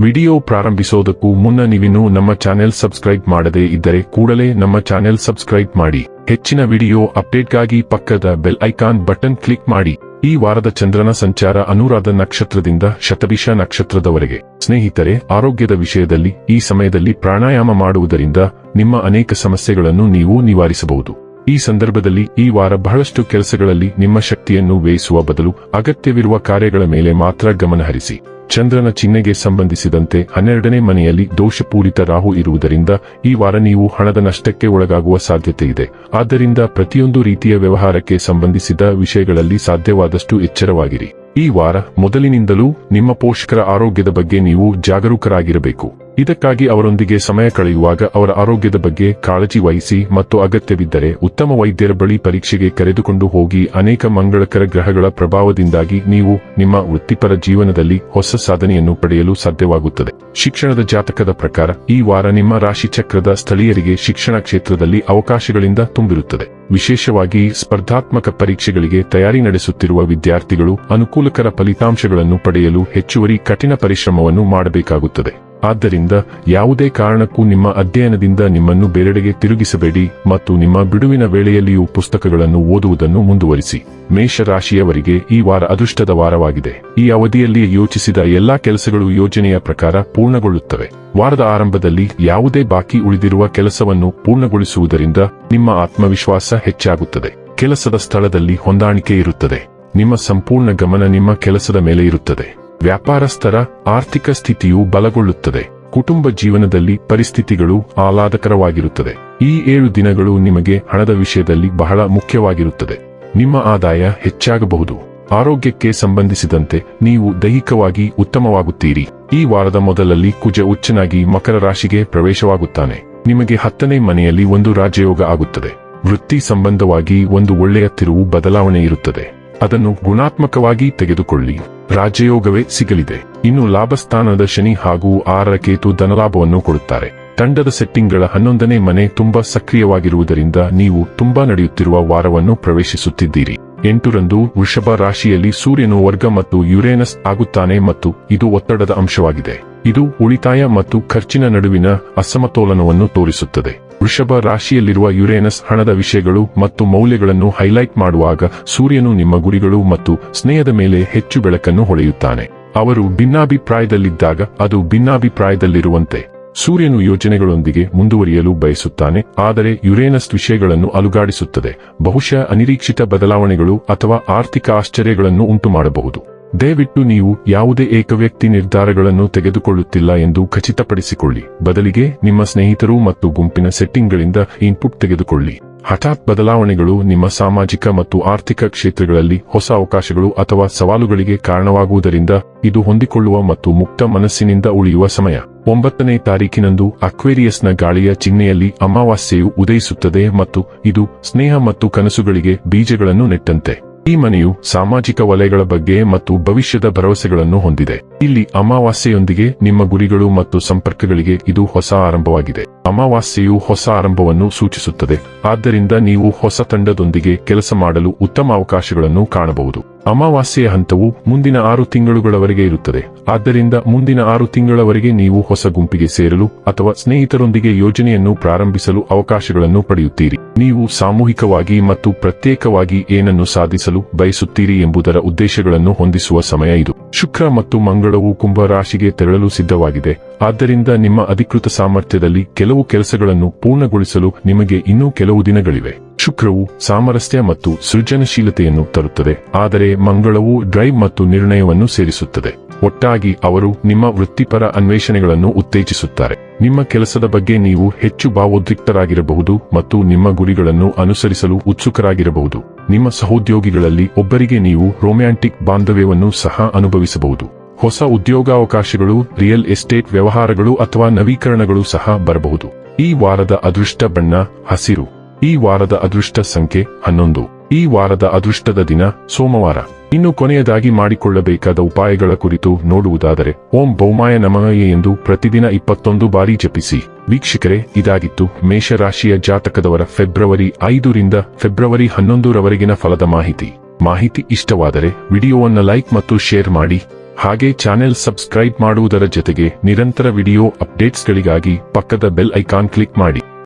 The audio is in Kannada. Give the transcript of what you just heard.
ವಿಡಿಯೋ ಪ್ರಾರಂಭಿಸೋದಕ್ಕೂ ಮುನ್ನ ನೀವಿನ್ನೂ ನಮ್ಮ ಚಾನೆಲ್ ಸಬ್ಸ್ಕ್ರೈಬ್ ಮಾಡದೇ ಇದ್ದರೆ ಕೂಡಲೇ ನಮ್ಮ ಚಾನೆಲ್ ಸಬ್ಸ್ಕ್ರೈಬ್ ಮಾಡಿ. ಹೆಚ್ಚಿನ ವಿಡಿಯೋ ಅಪ್ಡೇಟ್ಗಾಗಿ ಪಕ್ಕದ ಬೆಲ್ ಐಕಾನ್ ಬಟನ್ ಕ್ಲಿಕ್ ಮಾಡಿ. ಈ ವಾರದ ಚಂದ್ರನ ಸಂಚಾರ ಅನುರಾಧ ನಕ್ಷತ್ರದಿಂದ ಶತಭಿಷ ನಕ್ಷತ್ರದವರೆಗೆ. ಸ್ನೇಹಿತರೆ, ಆರೋಗ್ಯದ ವಿಷಯದಲ್ಲಿ ಈ ಸಮಯದಲ್ಲಿ ಪ್ರಾಣಾಯಾಮ ಮಾಡುವುದರಿಂದ ನಿಮ್ಮ ಅನೇಕ ಸಮಸ್ಯೆಗಳನ್ನು ನೀವು ನಿವಾರಿಸಬಹುದು. ಈ ಸಂದರ್ಭದಲ್ಲಿ ಈ ವಾರ ಬಹಳಷ್ಟು ಕೆಲಸಗಳಲ್ಲಿ ನಿಮ್ಮ ಶಕ್ತಿಯನ್ನು ವ್ಯಯಿಸುವ ಬದಲು ಅಗತ್ಯವಿರುವ ಕಾರ್ಯಗಳ ಮೇಲೆ ಮಾತ್ರ ಗಮನಹರಿಸಿ ಚಂದ್ರನ ಚಿಹ್ನೆಗೆ ಸಂಬಂಧಿಸಿದಂತೆ ಹನ್ನೆರಡನೇ ಮನೆಯಲ್ಲಿ ದೋಷಪೂರಿತ ರಾಹು ಇರುವುದರಿಂದ ಈ ವಾರ ನೀವು ಹಣದ ನಷ್ಟಕ್ಕೆ ಒಳಗಾಗುವ ಸಾಧ್ಯತೆ ಇದೆ. ಆದ್ದರಿಂದ ಪ್ರತಿಯೊಂದು ರೀತಿಯ ವ್ಯವಹಾರಕ್ಕೆ ಸಂಬಂಧಿಸಿದ ವಿಷಯಗಳಲ್ಲಿ ಸಾಧ್ಯವಾದಷ್ಟು ಎಚ್ಚರವಾಗಿರಿ. ಈ ವಾರ ಮೊದಲಿನಿಂದಲೂ ನಿಮ್ಮ ಪೋಷಕರ ಆರೋಗ್ಯದ ಬಗ್ಗೆ ನೀವು ಜಾಗರೂಕರಾಗಿರಬೇಕು. ಇದಕ್ಕಾಗಿ ಅವರೊಂದಿಗೆ ಸಮಯ ಕಳೆಯುವಾಗ ಅವರ ಆರೋಗ್ಯದ ಬಗ್ಗೆ ಕಾಳಜಿ ವಹಿಸಿ ಮತ್ತು ಅಗತ್ಯವಿದ್ದರೆ ಉತ್ತಮ ವೈದ್ಯರ ಬಳಿ ಪರೀಕ್ಷೆಗೆ ಕರೆದುಕೊಂಡು ಹೋಗಿ ಅನೇಕ ಮಂಗಳಕರ ಗ್ರಹಗಳ ಪ್ರಭಾವದಿಂದಾಗಿ ನೀವು ನಿಮ್ಮ ವೃತ್ತಿಪರ ಜೀವನದಲ್ಲಿ ಹೊಸ ಸಾಧನೆಯನ್ನು ಪಡೆಯಲು ಸಾಧ್ಯವಾಗುತ್ತದೆ. ಶಿಕ್ಷಣದ ಜಾತಕದ ಪ್ರಕಾರ ಈ ವಾರ ನಿಮ್ಮ ರಾಶಿ ಚಕ್ರದ ಸ್ಥಳೀಯರಿಗೆ ಶಿಕ್ಷಣ ಕ್ಷೇತ್ರದಲ್ಲಿ ಅವಕಾಶಗಳಿಂದ ತುಂಬಿರುತ್ತದೆ. ವಿಶೇಷವಾಗಿ ಸ್ಪರ್ಧಾತ್ಮಕ ಪರೀಕ್ಷೆಗಳಿಗೆ ತಯಾರಿ ನಡೆಸುತ್ತಿರುವ ವಿದ್ಯಾರ್ಥಿಗಳು ಅನುಕೂಲಕರ ಫಲಿತಾಂಶಗಳನ್ನು ಪಡೆಯಲು ಹೆಚ್ಚುವರಿ ಕಠಿಣ ಪರಿಶ್ರಮವನ್ನು ಮಾಡಬೇಕಾಗುತ್ತದೆ. ಆದ್ದರಿಂದ ಯಾವುದೇ ಕಾರಣಕ್ಕೂ ನಿಮ್ಮ ಅಧ್ಯಯನದಿಂದ ನಿಮ್ಮನ್ನು ಬೇರೆಡೆಗೆ ತಿರುಗಿಸಬೇಡಿ ಮತ್ತು ನಿಮ್ಮ ಬಿಡುವಿನ ವೇಳೆಯಲ್ಲಿಯೂ ಪುಸ್ತಕಗಳನ್ನು ಓದುವುದನ್ನು ಮುಂದುವರಿಸಿ. ಮೇಷರಾಶಿಯವರಿಗೆ ಈ ವಾರ ಅದೃಷ್ಟದ ವಾರವಾಗಿದೆ. ಈ ಅವಧಿಯಲ್ಲಿ ಯೋಚಿಸಿದ ಎಲ್ಲಾ ಕೆಲಸಗಳು ಯೋಜನೆಯ ಪ್ರಕಾರ ಪೂರ್ಣಗೊಳ್ಳುತ್ತವೆ. ವಾರದ ಆರಂಭದಲ್ಲಿ ಯಾವುದೇ ಬಾಕಿ ಉಳಿದಿರುವ ಕೆಲಸವನ್ನು ಪೂರ್ಣಗೊಳಿಸುವುದರಿಂದ ನಿಮ್ಮ ಆತ್ಮವಿಶ್ವಾಸ ಹೆಚ್ಚಾಗುತ್ತದೆ. ಕೆಲಸದ ಸ್ಥಳದಲ್ಲಿ ಹೊಂದಾಣಿಕೆ ಇರುತ್ತದೆ. ನಿಮ್ಮ ಸಂಪೂರ್ಣ ಗಮನ ನಿಮ್ಮ ಕೆಲಸದ ಮೇಲೆ ಇರುತ್ತದೆ. ವ್ಯಾಪಾರಸ್ಥರ ಆರ್ಥಿಕ ಸ್ಥಿತಿಯು ಬಲಗೊಳ್ಳುತ್ತದೆ. ಕುಟುಂಬ ಜೀವನದಲ್ಲಿ ಪರಿಸ್ಥಿತಿಗಳು ಆಹ್ಲಾದಕರವಾಗಿರುತ್ತದೆ. ಈ ಏಳು ದಿನಗಳು ನಿಮಗೆ ಹಣದ ವಿಷಯದಲ್ಲಿ ಬಹಳ ಮುಖ್ಯವಾಗಿರುತ್ತದೆ. ನಿಮ್ಮ ಆದಾಯ ಹೆಚ್ಚಾಗಬಹುದು. ಆರೋಗ್ಯಕ್ಕೆ ಸಂಬಂಧಿಸಿದಂತೆ ನೀವು ದೈಹಿಕವಾಗಿ ಉತ್ತಮವಾಗುತ್ತೀರಿ. ಈ ವಾರದ ಮೊದಲಲ್ಲಿ ಕುಜ ಉಚ್ಚನಾಗಿ ಮಕರ ರಾಶಿಗೆ ಪ್ರವೇಶವಾಗುತ್ತಾನೆ. ನಿಮಗೆ ಹತ್ತನೇ ಮನೆಯಲ್ಲಿ ಒಂದು ರಾಜಯೋಗ ಆಗುತ್ತದೆ. ವೃತ್ತಿ ಸಂಬಂಧವಾಗಿ ಒಂದು ಒಳ್ಳೆಯ ತಿರುವು ಬದಲಾವಣೆ ಇರುತ್ತದೆ. ಅದನ್ನು ಗುಣಾತ್ಮಕವಾಗಿ ತೆಗೆದುಕೊಳ್ಳಿ. ರಾಜಯೋಗವೇ ಸಿಗಲಿದೆ. ಇನ್ನು ಲಾಭಸ್ಥಾನದ ಶನಿ ಹಾಗೂ ಆರರ ಕೇತು ಧನಲಾಭವನ್ನು ಕೊಡುತ್ತಾರೆ. ತಂಡದ ಸೆಟ್ಟಿಂಗ್ಗಳ ಹನ್ನೊಂದನೇ ಮನೆ ತುಂಬಾ ಸಕ್ರಿಯವಾಗಿರುವುದರಿಂದ ನೀವು ತುಂಬಾ ನಡೆಯುತ್ತಿರುವ ವಾರವನ್ನು ಪ್ರವೇಶಿಸುತ್ತಿದ್ದೀರಿ. ಎಂಟರಂದು ವೃಷಭ ರಾಶಿಯಲ್ಲಿ ಸೂರ್ಯನು ವರ್ಗ ಮತ್ತು ಯುರೇನಸ್ ಆಗುತ್ತಾನೆ ಮತ್ತು ಇದು ಒತ್ತಡದ ಅಂಶವಾಗಿದೆ. ಇದು ಉಳಿತಾಯ ಮತ್ತು ಖರ್ಚಿನ ನಡುವಿನ ಅಸಮತೋಲನವನ್ನು ತೋರಿಸುತ್ತದೆ. ವೃಷಭ ರಾಶಿಯಲ್ಲಿರುವ ಯುರೇನಸ್ ಹಣದ ವಿಷಯಗಳು ಮತ್ತು ಮೌಲ್ಯಗಳನ್ನು ಹೈಲೈಟ್ ಮಾಡುವಾಗ ಸೂರ್ಯನು ನಿಮ್ಮ ಗುರಿಗಳು ಮತ್ತು ಸ್ನೇಹದ ಮೇಲೆ ಹೆಚ್ಚು ಬೆಳಕನ್ನು ಹೊಳೆಯುತ್ತಾನೆ. ಅವರು ಭಿನ್ನಾಭಿಪ್ರಾಯದಲ್ಲಿದ್ದಾಗ ಅದು ಭಿನ್ನಾಭಿಪ್ರಾಯದಲ್ಲಿರುವಂತೆ. ಸೂರ್ಯನು ಯೋಜನೆಗಳೊಂದಿಗೆ ಮುಂದುವರಿಯಲು ಬಯಸುತ್ತಾನೆ, ಆದರೆ ಯುರೇನಸ್ ವಿಷಯಗಳನ್ನು ಅಲುಗಾಡಿಸುತ್ತದೆ. ಬಹುಶಃ ಅನಿರೀಕ್ಷಿತ ಬದಲಾವಣೆಗಳು ಅಥವಾ ಆರ್ಥಿಕ ಆಶ್ಚರ್ಯಗಳನ್ನು ಉಂಟುಮಾಡಬಹುದು. ದಯವಿಟ್ಟು ನೀವು ಯಾವುದೇ ಏಕವ್ಯಕ್ತಿ ನಿರ್ಧಾರಗಳನ್ನು ತೆಗೆದುಕೊಳ್ಳುತ್ತಿಲ್ಲ ಎಂದು ಖಚಿತಪಡಿಸಿಕೊಳ್ಳಿ. ಬದಲಿಗೆ ನಿಮ್ಮ ಸ್ನೇಹಿತರು ಮತ್ತು ಗುಂಪಿನ ಸೆಟ್ಟಿಂಗ್ಗಳಿಂದ ಇನ್ಪುಟ್ ತೆಗೆದುಕೊಳ್ಳಿ. ಹಠಾತ್ ಬದಲಾವಣೆಗಳು ನಿಮ್ಮ ಸಾಮಾಜಿಕ ಮತ್ತು ಆರ್ಥಿಕ ಕ್ಷೇತ್ರಗಳಲ್ಲಿ ಹೊಸ ಅವಕಾಶಗಳು ಅಥವಾ ಸವಾಲುಗಳಿಗೆ ಕಾರಣವಾಗುವುದರಿಂದ ಇದು ಹೊಂದಿಕೊಳ್ಳುವ ಮತ್ತು ಮುಕ್ತ ಮನಸ್ಸಿನಿಂದ ಉಳಿಯುವ ಸಮಯ. ಒಂಬತ್ತನೇ ತಾರೀಕಿನಂದು ಅಕ್ವೇರಿಯಸ್ನ ಗಾಳಿಯ ಚಿಹ್ನೆಯಲ್ಲಿ ಅಮಾವಾಸ್ಯೆಯು ಉದಯಿಸುತ್ತದೆ ಮತ್ತು ಇದು ಸ್ನೇಹ ಮತ್ತು ಕನಸುಗಳಿಗೆ ಬೀಜಗಳನ್ನು ನೆಟ್ಟಂತೆ. ಈ ಮನೆಯು ಸಾಮಾಜಿಕ ವಲಯಗಳ ಬಗ್ಗೆ ಮತ್ತು ಭವಿಷ್ಯದ ಭರವಸೆಗಳನ್ನು ಹೊಂದಿದೆ. ಇಲ್ಲಿ ಅಮಾವಾಸ್ಯೆಯೊಂದಿಗೆ ನಿಮ್ಮ ಗುರಿಗಳು ಮತ್ತು ಸಂಪರ್ಕಗಳಿಗೆ ಇದು ಹೊಸ ಆರಂಭವಾಗಿದೆ. ಅಮಾವಾಸ್ಯೆಯು ಹೊಸ ಆರಂಭವನ್ನು ಸೂಚಿಸುತ್ತದೆ. ಆದ್ದರಿಂದ ನೀವು ಹೊಸ ತಂಡದೊಂದಿಗೆ ಕೆಲಸ ಮಾಡಲು ಉತ್ತಮ ಅವಕಾಶಗಳನ್ನು ಕಾಣಬಹುದು. ಅಮಾವಾಸ್ಯೆಯ ಹಂತವು ಮುಂದಿನ ಆರು ತಿಂಗಳುಗಳವರೆಗೆ ಇರುತ್ತದೆ. ಆದ್ದರಿಂದ ಮುಂದಿನ ಆರು ತಿಂಗಳವರೆಗೆ ನೀವು ಹೊಸ ಗುಂಪಿಗೆ ಸೇರಲು ಅಥವಾ ಸ್ನೇಹಿತರೊಂದಿಗೆ ಯೋಜನೆಯನ್ನು ಪ್ರಾರಂಭಿಸಲು ಅವಕಾಶಗಳನ್ನು ಪಡೆಯುತ್ತೀರಿ. ನೀವು ಸಾಮೂಹಿಕವಾಗಿ ಮತ್ತು ಪ್ರತ್ಯೇಕವಾಗಿ ಏನನ್ನು ಸಾಧಿಸಲು ಬಯಸುತ್ತೀರಿ ಎಂಬುದರ ಉದ್ದೇಶಗಳನ್ನು ಹೊಂದಿಸುವ ಸಮಯ ಇದು. ಶುಕ್ರ ಮತ್ತು ಮಂಗಳವು ಕುಂಭ ರಾಶಿಗೆ ತೆರಳಲು ಸಿದ್ಧವಾಗಿದೆ. ಆದ್ದರಿಂದ ನಿಮ್ಮ ಅಧಿಕೃತ ಸಾಮರ್ಥ್ಯದಲ್ಲಿ ಕೆಲವು ಕೆಲಸಗಳನ್ನು ಪೂರ್ಣಗೊಳಿಸಲು ನಿಮಗೆ ಇನ್ನೂ ಕೆಲವು ದಿನಗಳಿವೆ. ಶುಕ್ರವು ಸಾಮರಸ್ಯ ಮತ್ತು ಸೃಜನಶೀಲತೆಯನ್ನು ತರುತ್ತದೆ, ಆದರೆ ಮಂಗಳವು ಡ್ರೈವ್ ಮತ್ತು ನಿರ್ಣಯವನ್ನು ಸೇರಿಸುತ್ತದೆ. ಒಟ್ಟಾಗಿ ಅವರು ನಿಮ್ಮ ವೃತ್ತಿಪರ ಅನ್ವೇಷಣೆಗಳನ್ನು ಉತ್ತೇಜಿಸುತ್ತಾರೆ. ನಿಮ್ಮ ಕೆಲಸದ ಬಗ್ಗೆ ನೀವು ಹೆಚ್ಚು ಭಾವೋದ್ರಿಕ್ತರಾಗಿರಬಹುದು ಮತ್ತು ನಿಮ್ಮ ಗುರಿಗಳನ್ನು ಅನುಸರಿಸಲು ಉತ್ಸುಕರಾಗಿರಬಹುದು. ನಿಮ್ಮ ಸಹೋದ್ಯೋಗಿಗಳಲ್ಲಿ ಒಬ್ಬರಿಗೆ ನೀವು ರೊಮ್ಯಾಂಟಿಕ್ ಬಾಂಧವ್ಯವನ್ನು ಸಹ ಅನುಭವಿಸಬಹುದು. ಹೊಸ ಉದ್ಯೋಗಾವಕಾಶಗಳು, ರಿಯಲ್ ಎಸ್ಟೇಟ್ ವ್ಯವಹಾರಗಳು ಅಥವಾ ನವೀಕರಣಗಳು ಸಹ ಬರಬಹುದು. ಈ ವಾರದ ಅದೃಷ್ಟ ಬಣ್ಣ, ಹಸಿರು. ಈ ವಾರದ ಅದೃಷ್ಟ ಸಂಖ್ಯೆ ಹನ್ನೊಂದು. ಈ ವಾರದ ಅದೃಷ್ಟದ ದಿನ ಸೋಮವಾರ. ಇನ್ನು ಕೊನೆಯದಾಗಿ ಮಾಡಿಕೊಳ್ಳಬೇಕಾದ ಉಪಾಯಗಳ ಕುರಿತು ನೋಡುವುದಾದರೆ, ಓಂ ಬೌಮಾಯ ನಮಃ ಎಂದು ಪ್ರತಿದಿನ ಇಪ್ಪತ್ತೊಂದು ಬಾರಿ ಜಪಿಸಿ. ವೀಕ್ಷಕರೇ, ಇದಾಗಿತ್ತು ಮೇಷರಾಶಿಯ ಜಾತಕದವರ ಫೆಬ್ರವರಿ ಐದರಿಂದ ಫೆಬ್ರವರಿ ಹನ್ನೊಂದರವರೆಗಿನ ಫಲದ ಮಾಹಿತಿ. ಮಾಹಿತಿ ಇಷ್ಟವಾದರೆ ವಿಡಿಯೋವನ್ನು ಲೈಕ್ ಮತ್ತು ಶೇರ್ ಮಾಡಿ. ಹಾಗೆ ಚಾನೆಲ್ ಸಬ್ಸ್ಕ್ರೈಬ್ ಮಾಡುವುದರ ಜೊತೆಗೆ ನಿರಂತರ ವಿಡಿಯೋ ಅಪ್ಡೇಟ್ಸ್ಗಳಿಗಾಗಿ ಪಕ್ಕದ ಬೆಲ್ ಐಕಾನ್ ಕ್ಲಿಕ್ ಮಾಡಿ.